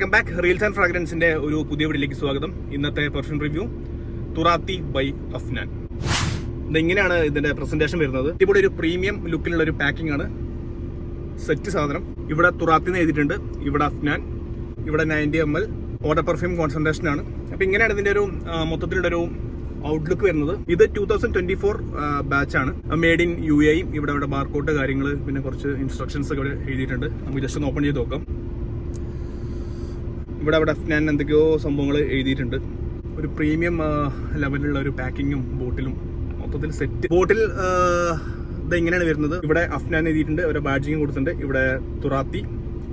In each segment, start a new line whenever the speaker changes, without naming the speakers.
Welcome back reels and ഫ്രാഗ്രൻസിന്റെ ഒരു പുതിയ വീഡിയോയിലേക്ക് സ്വാഗതം. ഇന്നത്തെ perfume review Turathi by Afnan ഇതെങ്ങനെയാണ് ഇതിന്റെ പ്രസന്റേഷൻ വരുന്നത്? ഇവിടെ ഒരു പ്രീമിയം ലുക്കിലുള്ള ഒരു പാക്കിംഗ് ആണ്. സെറ്റ് സാധനം. ഇവിടെ തുറാത്തി എഴുതിയിട്ടുണ്ട്. ഇവിടെ അഫ്നാൻ ഇവിടെ നയന്റി എം എൽ ഓർഡർ പെർഫ്യൂം കോൺസെൻട്രേഷൻ ആണ്. അപ്പൊ ഇങ്ങനെയാണ് ഇതിന്റെ ഒരു മൊത്തത്തിലുള്ള ഒരു ഔട്ട്ലുക്ക് വരുന്നത്. ഇത് two thousand twenty four batch ആണ്. മെയ്ഡ് ഇൻ യു എ ഇവിടെ ഇവിടെ ബാർക്കോട്ട് കാര്യങ്ങൾ പിന്നെ കുറച്ച് ഇൻസ്ട്രക്ഷൻസ് ഒക്കെ ഇവിടെ എഴുതിയിട്ടുണ്ട്. നമുക്ക് ജസ്റ്റ് ഒന്ന് ഓപ്പൺ ചെയ്ത് നോക്കാം. ഇവിടെ അവിടെ ഞാൻ എന്തൊക്കെയോ സംഭവങ്ങൾ എഴുതിയിട്ടുണ്ട്. ഒരു പ്രീമിയം ലെവലിലുള്ള ഒരു പാക്കിങ്ങും ബോട്ടിലും മൊത്തത്തിൽ സെറ്റ് ബോട്ടിൽ ഇത് എങ്ങനെയാണ് വരുന്നത്. ഇവിടെ അഫ്നാൻ എഴുതിയിട്ടുണ്ട് ഒരു ബാഡ്ജിങ് കൊടുത്തിട്ടുണ്ട്. ഇവിടെ തുറാത്തി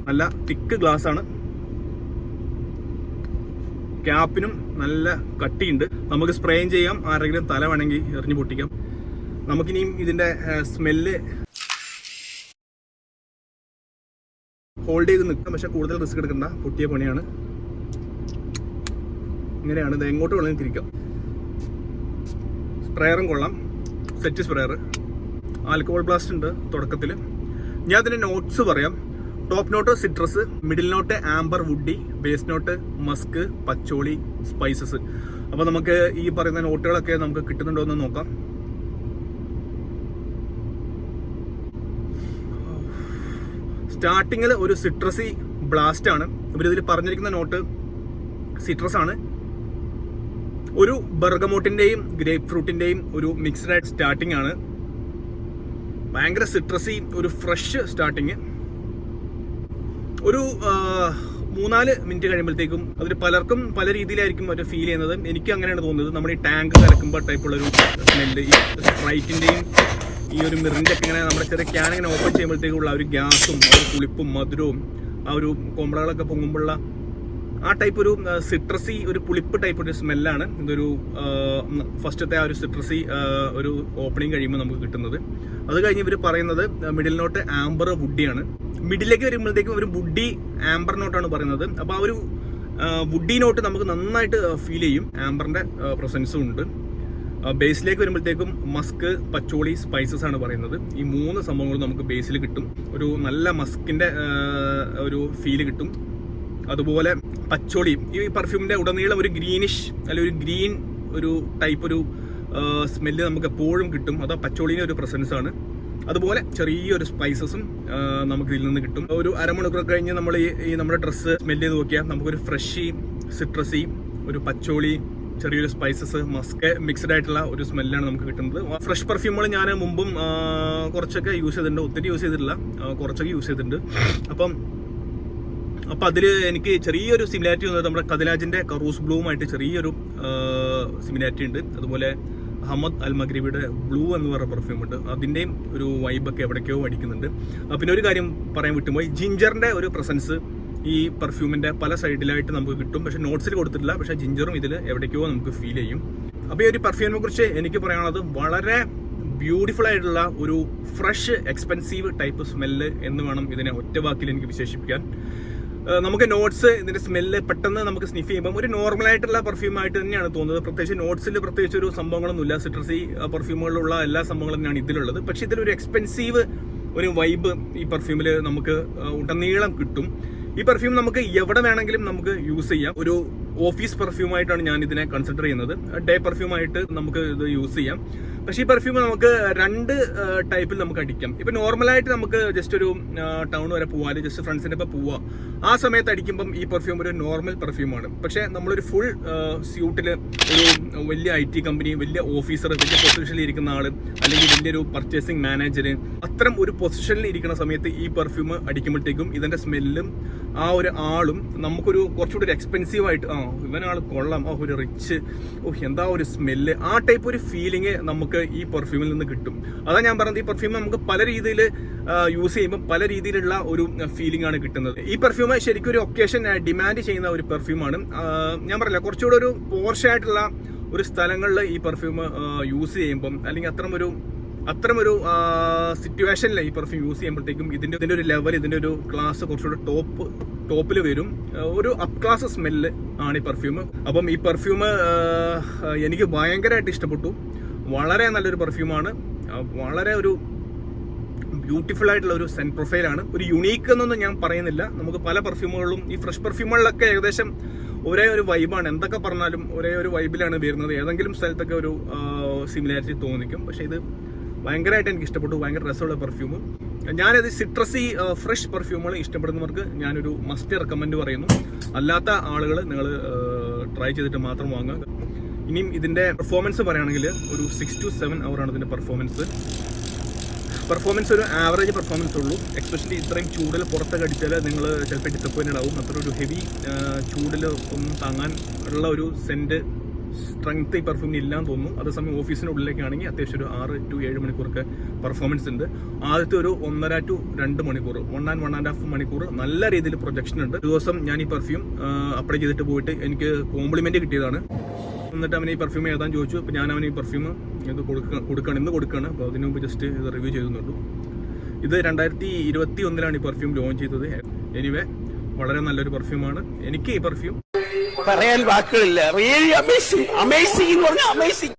നല്ല തിക്ക് ഗ്ലാസ് ആണ്. ക്യാപ്പിനും നല്ല കട്ടിയുണ്ട്. നമുക്ക് സ്പ്രേയും ചെയ്യാം. ആരെങ്കിലും തല വേണമെങ്കിൽ എറിഞ്ഞു പൊട്ടിക്കാം. നമുക്കിനിയും ഇതിന്റെ സ്മെല്ല് ഹോൾഡ് ചെയ്ത് നിൽക്കാം പക്ഷെ കൂടുതൽ റിസ്ക് എടുക്കണ്ട. പൊട്ടിയ പണിയാണ്. ഇങ്ങനെയാണ്. ഇത് എങ്ങോട്ട് വേണമെങ്കിൽ തിരിക്കാം. സ്പ്രെയറും കൊള്ളാം. സെറ്റ് സ്പ്രെയർ ആൽക്കഹോൾ ബ്ലാസ്റ്റ് ഉണ്ട് തുടക്കത്തിൽ ഞാൻ അതിന്റെ നോട്ട്സ് പറയാം. Top note citrus middle note amber woody base note musk patchouli spices അപ്പോൾ നമുക്ക് ഈ പറയുന്ന നോട്ടുകളൊക്കെ നമുക്ക് കിട്ടുന്നുണ്ടോ എന്ന് നോക്കാം. സ്റ്റാർട്ടിങ്ങിൽ ഒരു സിട്രസി ബ്ലാസ്റ്റ് ആണ്. ഇവരിതിൽ പറഞ്ഞിരിക്കുന്ന നോട്ട് സിട്രസ് ആണ് ഒരു ബർഗമോട്ടിന്റെയും ഗ്രേപ്പ് ഫ്രൂട്ടിന്റെയും ഒരു മിക്സ്ഡ് ആയിട്ട് സ്റ്റാർട്ടിംഗ് ആണ്. ഭയങ്കര സിട്രസി ഒരു ഫ്രഷ് സ്റ്റാർട്ടിങ്. ഒരു മൂന്നാൽ മിനിറ്റ് കഴിയുമ്പോഴത്തേക്കും അതിൽ പലർക്കും പല രീതിയിലായിരിക്കും അവർ ഫീൽ ചെയ്യുന്നത്. എനിക്ക് അങ്ങനെയാണ് തോന്നുന്നത്. നമ്മുടെ ഈ ടാങ്ക് കലക്കുമ്പോൾ ടൈപ്പുള്ളൊരു സ്മെല്ല് ഈ സ്പ്രൈറ്റിന്റെയും ഈ ഒരു മിറിന്റെ ഒക്കെ ഇങ്ങനെ നമ്മുടെ ചെറിയ ക്യാൻ ഇങ്ങനെ ഓപ്പൺ ചെയ്യുമ്പോഴത്തേക്കുള്ള ഒരു ഗ്യാസും ആ ഒരു പുളിപ്പും മധുരവും ആ ഒരു കൊമ്പളകളൊക്കെ പൊങ്ങുമ്പോഴുള്ള ആ ടൈപ്പ് ഒരു സിട്രസി ഒരു പുളിപ്പ് ടൈപ്പ് ഒരു സ്മെല്ലാണ് ഇതൊരു ഫസ്റ്റത്തെ ആ ഒരു സിട്രസി ഒരു ഓപ്പണിങ് കഴിയുമ്പോൾ നമുക്ക് കിട്ടുന്നത്. അത് കഴിഞ്ഞ് ഇവർ പറയുന്നത് മിഡിൽ നോട്ട് ആംബർ വുഡിയാണ് മിഡിലേക്ക് വരുമ്പോഴത്തേക്കും ഒരു വുഡി ആംബർ നോട്ടാണ് പറയുന്നത്. അപ്പോൾ ആ ഒരു വുഡി നോട്ട് നമുക്ക് നന്നായിട്ട് ഫീൽ ചെയ്യും. ആംബറിന്റെ പ്രസൻസും ഉണ്ട്. ബേസിലേക്ക് വരുമ്പോഴത്തേക്കും മസ്ക് പച്ചോളി സ്പൈസസ് ആണ് പറയുന്നത്. ഈ മൂന്ന് സംഭവങ്ങളും നമുക്ക് ബേസിൽ കിട്ടും. ഒരു നല്ല മസ്കിന്റെ ഒരു ഫീൽ കിട്ടും. അതുപോലെ പച്ചോളി ഈ പെർഫ്യൂമിന്റെ ഉടനീളം ഒരു ഗ്രീനിഷ് അല്ലെങ്കിൽ ഒരു ഗ്രീൻ ഒരു ടൈപ്പ് ഒരു സ്മെല്ല് നമുക്ക് എപ്പോഴും കിട്ടും. അത് പച്ചോളിന്റെ ഒരു പ്രസൻസ് ആണ്. അതുപോലെ ചെറിയൊരു സ്പൈസസും നമുക്ക് ഇതിൽ നിന്ന് കിട്ടും. ഒരു അരമണിക്കൂർ കഴിഞ്ഞ് നമ്മൾ ഈ നമ്മുടെ ഡ്രസ്സ് സ്മെല്ല് ചെയ്ത് നോക്കിയാൽ നമുക്കൊരു ഫ്രഷി സിട്രസി ഒരു പച്ചോളി ചെറിയൊരു സ്പൈസസ് മസ്ക് മിക്സ്ഡ് ആയിട്ടുള്ള ഒരു സ്മെല്ലാണ് നമുക്ക് കിട്ടുന്നത്. ഫ്രഷ് പെർഫ്യൂമുകൾ ഞാൻ മുമ്പും കുറച്ചൊക്കെ യൂസ് ചെയ്തിട്ടുണ്ട്. ഒത്തിരി യൂസ് ചെയ്തിട്ടില്ല. കുറച്ചൊക്കെ യൂസ് ചെയ്തിട്ടുണ്ട്. അപ്പം അപ്പൊ അതിൽ എനിക്ക് ചെറിയൊരു സിമിലാരിറ്റി വന്നത് നമ്മുടെ കതിലാജിന്റെ കറൂസ് ബ്ലൂവുമായിട്ട് ചെറിയൊരു സിമിലാരിറ്റി ഉണ്ട്. അതുപോലെ അഹമ്മദ് അൽ മഗ്രീബിയുടെ ബ്ലൂ എന്ന് പറയുന്ന പെർഫ്യൂം ഉണ്ട്. അതിന്റെയും ഒരു വൈബൊക്കെ എവിടേക്കോ അടിക്കുന്നുണ്ട് പിന്നെ ഒരു കാര്യം പറയാൻ വിട്ടുപോയി. ജിഞ്ചറിന്റെ ഒരു പ്രസൻസ് ഈ പെർഫ്യൂമിന്റെ പല സൈഡിലായിട്ട് നമുക്ക് കിട്ടും. പക്ഷെ നോട്ട്സിൽ കൊടുത്തിട്ടില്ല. പക്ഷെ ജിഞ്ചറും ഇതിൽ എവിടേക്കോ നമുക്ക് ഫീൽ ചെയ്യും. അപ്പൊ ഈ ഒരു പെർഫ്യൂമിനെ കുറിച്ച് എനിക്ക് പറയാനുള്ളത് വളരെ ബ്യൂട്ടിഫുൾ ആയിട്ടുള്ള ഒരു ഫ്രഷ് എക്സ്പെൻസീവ് ടൈപ്പ് സ്മെല്ല് എന്ന് വേണം ഇതിനെ ഒറ്റ വാക്കിൽ എനിക്ക് വിശേഷിപ്പിക്കാൻ. നമുക്ക് നോട്ട്സ് ഇതിന്റെ സ്മെല്ല് പെട്ടെന്ന് നമുക്ക് സ്നിഫ് ചെയ്യുമ്പോൾ ഒരു നോർമൽ ആയിട്ടുള്ള പെർഫ്യൂം ആയിട്ട് തന്നെയാണ് തോന്നുന്നത്. പ്രത്യേകിച്ച് നോട്ട്സിൽ പ്രത്യേകിച്ച് ഒരു സംഭവങ്ങളൊന്നുമില്ല സിട്രസി പെർഫ്യൂമുകളിലുള്ള എല്ലാ സംഭവങ്ങളും തന്നെയാണ് ഇതിലുള്ളത്. പക്ഷെ ഇതിലൊരു എക്സ്പെൻസീവ് ഒരു വൈബ് ഈ പെർഫ്യൂമിൽ നമുക്ക് ഉടനീളം കിട്ടും. ഈ പെർഫ്യൂം നമുക്ക് എവിടെ വേണമെങ്കിലും നമുക്ക് യൂസ് ചെയ്യാം. ഒരു ഓഫീസ് പെർഫ്യൂമായിട്ടാണ് ഞാൻ ഇതിനെ കൺസിഡർ ചെയ്യുന്നത്. ഡേ പെർഫ്യൂമായിട്ട് നമുക്ക് ഇത് യൂസ് ചെയ്യാം. പക്ഷേ ഈ പെർഫ്യൂം നമുക്ക് രണ്ട് ടൈപ്പിൽ നമുക്ക് അടിക്കാം. ഇപ്പം നോർമലായിട്ട് നമുക്ക് ജസ്റ്റ് ഒരു ടൗൺ വരെ പോവാൽ ജസ്റ്റ് ഫ്രണ്ട്സിന്റെ ഒപ്പം പോവാം. ആ സമയത്ത് അടിക്കുമ്പം ഈ പെർഫ്യൂം ഒരു നോർമൽ പെർഫ്യൂമാണ് പക്ഷേ നമ്മളൊരു ഫുൾ സ്യൂട്ടിൽ ഒരു വലിയ ഐ ടി കമ്പനി വലിയ ഓഫീസർ വലിയ പൊസിഷനിൽ ഇരിക്കുന്ന ആൾ അല്ലെങ്കിൽ വലിയൊരു പർച്ചേസിങ് മാനേജർ അത്തരം ഒരു പൊസിഷനിൽ ഇരിക്കുന്ന സമയത്ത് ഈ പെർഫ്യൂം അടിക്കുമ്പോഴത്തേക്കും ഇതിന്റെ സ്മെല്ലും ആ ഒരു ആളും നമുക്കൊരു കുറച്ചുകൂടി ഒരു എക്സ്പെൻസീവ് ആയിട്ട് ആ ഇവനാൾ കൊള്ളാം. ആ ഒരു റിച്ച് ഓ എന്താ ഒരു സ്മെല്ല് ആ ടൈപ്പ് ഒരു ഫീലിംഗ് നമുക്ക് ഈ പെർഫ്യൂമിൽ നിന്ന് കിട്ടും. അതാ ഞാൻ പറഞ്ഞത് ഈ പെർഫ്യൂം നമുക്ക് പല രീതിയിൽ യൂസ് ചെയ്യുമ്പോൾ പല രീതിയിലുള്ള ഒരു ഫീലിംഗ് ആണ് കിട്ടുന്നത്. ഈ പെർഫ്യൂം ശരിക്കും ഒരു ഒക്കേഷൻ ഡിമാൻഡ് ചെയ്യുന്ന ഒരു പെർഫ്യൂമാണ് ഞാൻ പറയില്ല കുറച്ചുകൂടെ ഒരു പോർഷായിട്ടുള്ള ഒരു സ്ഥലങ്ങളിൽ ഈ പെർഫ്യൂം യൂസ് ചെയ്യുമ്പം അല്ലെങ്കിൽ അത്രമൊരു അത്തരമൊരു സിറ്റുവേഷനിൽ ഈ പെർഫ്യൂം യൂസ് ചെയ്യുമ്പോഴത്തേക്കും ഇതിന്റെ ഇതിന്റെ ഒരു ലെവൽ ഇതിന്റെ ഒരു ക്ലാസ് കുറച്ചുകൂടെ ടോപ്പ് ടോപ്പിൽ വരും. ഒരു അപ് ക്ലാസ് സ്മെല്ല് ആണ് ഈ പെർഫ്യൂം അപ്പം ഈ പെർഫ്യൂം എനിക്ക് ഭയങ്കരമായിട്ട് ഇഷ്ടപ്പെട്ടു. വളരെ നല്ലൊരു പെർഫ്യൂമാണ് വളരെ ഒരു ബ്യൂട്ടിഫുൾ ആയിട്ടുള്ള ഒരു സെന്റ് പ്രൊഫൈലാണ് ഒരു യുണീക്ക് എന്നൊന്നും ഞാൻ പറയുന്നില്ല. നമുക്ക് പല പെർഫ്യൂമുകളിലും ഈ ഫ്രഷ് പെർഫ്യൂമുകളിലൊക്കെ ഏകദേശം ഒരേ ഒരു വൈബാണ് എന്തൊക്കെ പറഞ്ഞാലും ഒരേ ഒരു വൈബിലാണ് വരുന്നത്. ഏതെങ്കിലും സ്ഥലത്തൊക്കെ ഒരു സിമിലാരിറ്റി തോന്നിക്കും. പക്ഷേ ഇത് ഭയങ്കരമായിട്ട് എനിക്ക് ഇഷ്ടപ്പെട്ടു. ഭയങ്കര രസമുള്ള പെർഫ്യൂം ഞാനത് സിട്രസി ഫ്രഷ് പെർഫ്യൂമുകൾ ഇഷ്ടപ്പെടുന്നവർക്ക് ഞാനൊരു മസ്റ്റ് റെക്കമെൻഡ് പറയുന്നു. അല്ലാത്ത ആളുകൾ നിങ്ങൾ ട്രൈ ചെയ്തിട്ട് മാത്രം വാങ്ങുക. ഇനിയും ഇതിന്റെ പെർഫോമൻസ് പറയുകയാണെങ്കിൽ ഒരു സിക്സ് ടു സെവൻ ആണ് ഇതിന്റെ പെർഫോമൻസ് പെർഫോമൻസ് ഒരു ആവറേജ് പെർഫോമൻസ് ഉള്ളൂ. എക്സ്പെഷ്യലി ഇത്രയും ചൂടിൽ പുറത്തൊക്കെ അടിച്ചാൽ നിങ്ങൾ ചിലപ്പോൾ ഡിസപ്പോയിന്റഡ് ആവും. അത്ര ഒരു ഹെവി ചൂടിൽ ഒന്നും താങ്ങാൻ ഉള്ള ഒരു സെന്റ് സ്ട്രെങ്ത് ഈ പെർഫ്യൂമിന് ഇല്ലാന്ന് തോന്നുന്നു. അതേസമയം ഓഫീസിനുള്ളിലേക്കാണെങ്കിൽ അത്യാവശ്യം ഒരു ആറ് ടു ഏഴ് മണിക്കൂറൊക്കെ പെർഫോമൻസ് ഉണ്ട്. ആദ്യത്തെ ഒരു ഒന്നര ടു രണ്ട് മണിക്കൂർ one and one and half മണിക്കൂർ നല്ല രീതിയിൽ പ്രൊജക്ഷൻ ഉണ്ട്. ദിവസം ഞാൻ ഈ പെർഫ്യൂം അപ്ലൈ ചെയ്തിട്ട് പോയിട്ട് എനിക്ക് കോംപ്ലിമെന്റ് കിട്ടിയതാണ്. എന്നിട്ട് അവൻ ഈ പെർഫ്യൂം എഴുതാൻ ചോദിച്ചു. അപ്പോൾ ഞാൻ അവന് ഈ പെർഫ്യൂം ഇത് കൊടുക്ക കൊടുക്കണം ഇന്ന് കൊടുക്കുകയാണ് അപ്പോൾ അതിന് മുമ്പ് ജസ്റ്റ് ഇത് റിവ്യൂ ചെയ്തുന്നുള്ളൂ ഇത് രണ്ടായിരത്തി ഇരുപത്തി ഒന്നിലാണ് ഈ പെർഫ്യൂം ലോഞ്ച് ചെയ്തത്. എനിവേ വളരെ നല്ലൊരു പെർഫ്യൂമാണ് എനിക്ക് ഈ പെർഫ്യൂം
പറയാൻ വാക്കുകളില്ല. റിയലി അമേസിംഗ് അമേസിംഗ് എന്ന് പറഞ്ഞാൽ അമേസിംഗ്